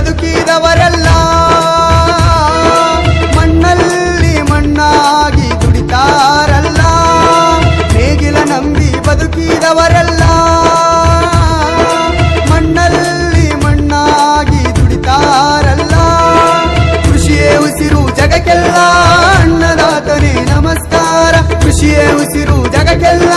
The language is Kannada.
ಬದುಕಿದವರೆಲ್ಲ ಮಣ್ಣಲ್ಲಿ ಮಣ್ಣಾಗಿ ದುಡಿತಾರಲ್ಲ. ನೇಗಿಲ ನಂಬಿ ಬದುಕಿದವರೆಲ್ಲ ಮಣ್ಣಲ್ಲಿ ಮಣ್ಣಾಗಿ ದುಡಿತಾರಲ್ಲ. ಕೃಷಿಯೇ ಉಸಿರು ಜಗಕ್ಕೆಲ್ಲ, ಅನ್ನದಾತನೇ ನಮಸ್ಕಾರ. ಕೃಷಿಯೇ ಉಸಿರು ಜಗಕ್ಕೆಲ್ಲ